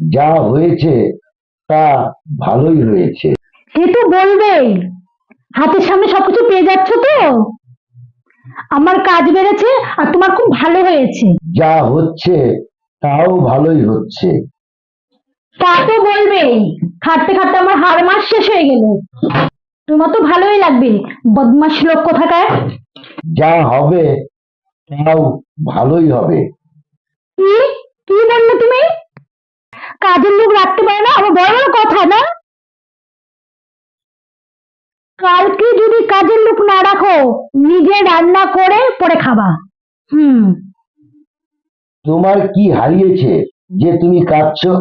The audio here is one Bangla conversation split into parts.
যা হয়েছে তা ভালোই হয়েছে। সে তো বলবেই। হাতের সামনে সবকিছু পেয়ে যাচ্ছ তো? আমার কাজ বেড়েছে আর তোমার খুব ভালো হয়েছে। যা হচ্ছে তাও ভালোই হচ্ছে। তা তো বলবেই। খাটতে খাটতে আমার হাড় মাস শেষ হয়ে গেল। তোমার তো ভালোই লাগবে বদমাস লোক কোথাকার। যা হবে তাও ভালোই হবে। কি? কি বললে তুমি? কাজের লোক রাখতে পারে না? আমার বড় বড় কথা না? কালকে যদি কাজের লোক না রাখো নিজে রান্না করে পরে খাবা। হুম। তোমার কি হারিয়েছে যে তুমি কাঁদছো?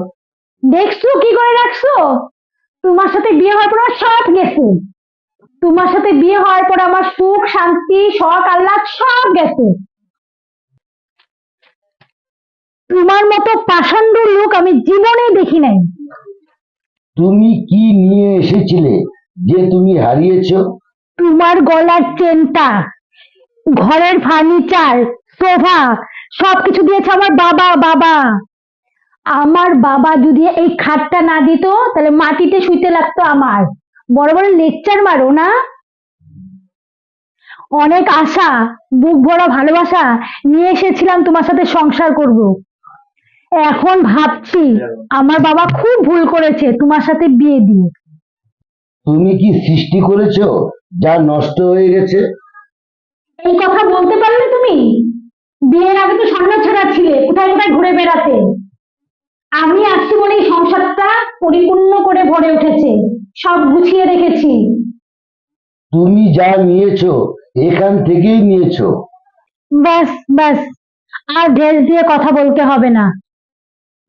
দেখছ কি করে রাখছো? তোমার সাথে বিয়ে হওয়ার পর আমার সব গেছে। তোমার সাথে বিয়ে হওয়ার পর আমার সুখ শান্তি শখ আহ্লাদ সব গেছে। তোমার মতো পাষাণ্ড লোক আমি জীবনে দেখি নাই। তুমি কি নিয়ে এসেছিলে যে তুমি হারিয়েছো? তোমার গলার চেনটা ঘরের ফার্নিচার সোফা সবকিছু দিয়েছে আমার বাবা বাবা। আমার বাবা যদি এই খাটটা না দিত তাহলে মাটিতে শুইতে লাগতো আমার। বড় বড় লেকচার মারো না। অনেক আশা বুক ভরা ভালোবাসা নিয়ে এসেছিলাম তোমার সাথে সংসার করব। এখন ভাবছি আমার বাবা খুব ভুল করেছে তোমার সাথে বিয়ে দিয়ে। তুমি কি সৃষ্টি করেছ যা নষ্ট হয়ে গেছে? এই কথা বলতে পারলে তুমি? বিয়ের আগে তো সামনে ছাড়া ছিলে কোথায় কোথায় ঘুরে বেড়াতে? আমি আসছি বলে এই সংসারটা পরিপূর্ণ করে ভরে উঠেছে সব গুছিয়ে রেখেছি। তুমি যা নিয়েছো এখান থেকেই নিয়েছো। ব্যাস ব্যাস আর ঢেস দিয়ে কথা বলতে হবে না।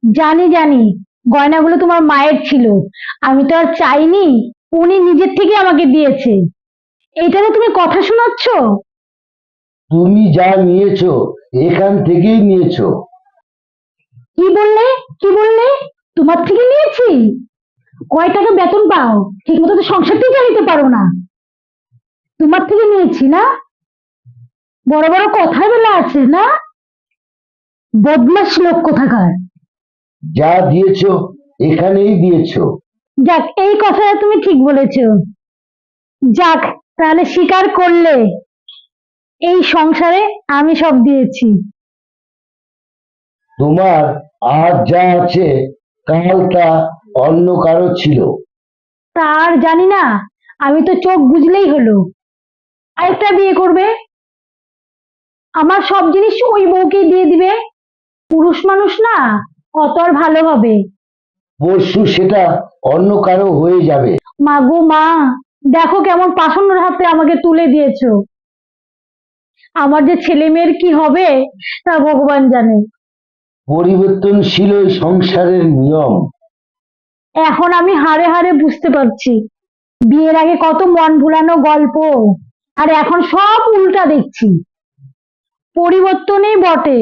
জানি জানি। গয়নাগুলো তোমার মায়ের ছিল। আমি তো আর চাইনি উনি নিজের থেকে আমাকে দিয়েছে। এইটাতে তুমি কথা শোনাচ্ছ? তুমি যা নিয়েছো এখান থেকেই নিয়েছো। কি বললে? কি বললে? তোমার থেকে নিয়েছি? কয় টাকা বেতন পাও? ঠিক মতো তো সংসারটাই চালাতে পারো না। তোমার থেকে নিয়েছি না? বড় বড় কথা বেলা আছে না? বদমাস লোক কোথাকার। যা দিয়েছ এখানেই দিয়েছ। যাক এই কথাটা তুমি ঠিক বলেছ। যাক তাহলে স্বীকার করলে এই সংসারে আমি সব দিয়েছি। তোমার আজ যা আছে কাল তা অন্য কারও ছিল। তার জানি না আমি তো চোখ বুঝলেই হলো। আরেকটা বিয়ে করবে? আমার সব জিনিস ওই বউকেই দিয়ে দিবে। পুরুষ মানুষ না কত আর ভালো হবে? পরশু সেটা অন্য কারও হয়ে যাবে। মা গো মা দেখো কেমন পাষণ্ড হাতে আমাকে তুলে দিয়েছ। আমার যে ছেলে মেয়ের কি হবে তা ভগবান জানে। পরিবর্তনশীল ওই সংসারের নিয়ম। এখন আমি হাড়ে হাড়ে বুঝতে পারছি। বিয়ের আগে কত মন ভুলানো গল্প আর এখন সব উল্টা দেখছি। পরিবর্তনই বটে।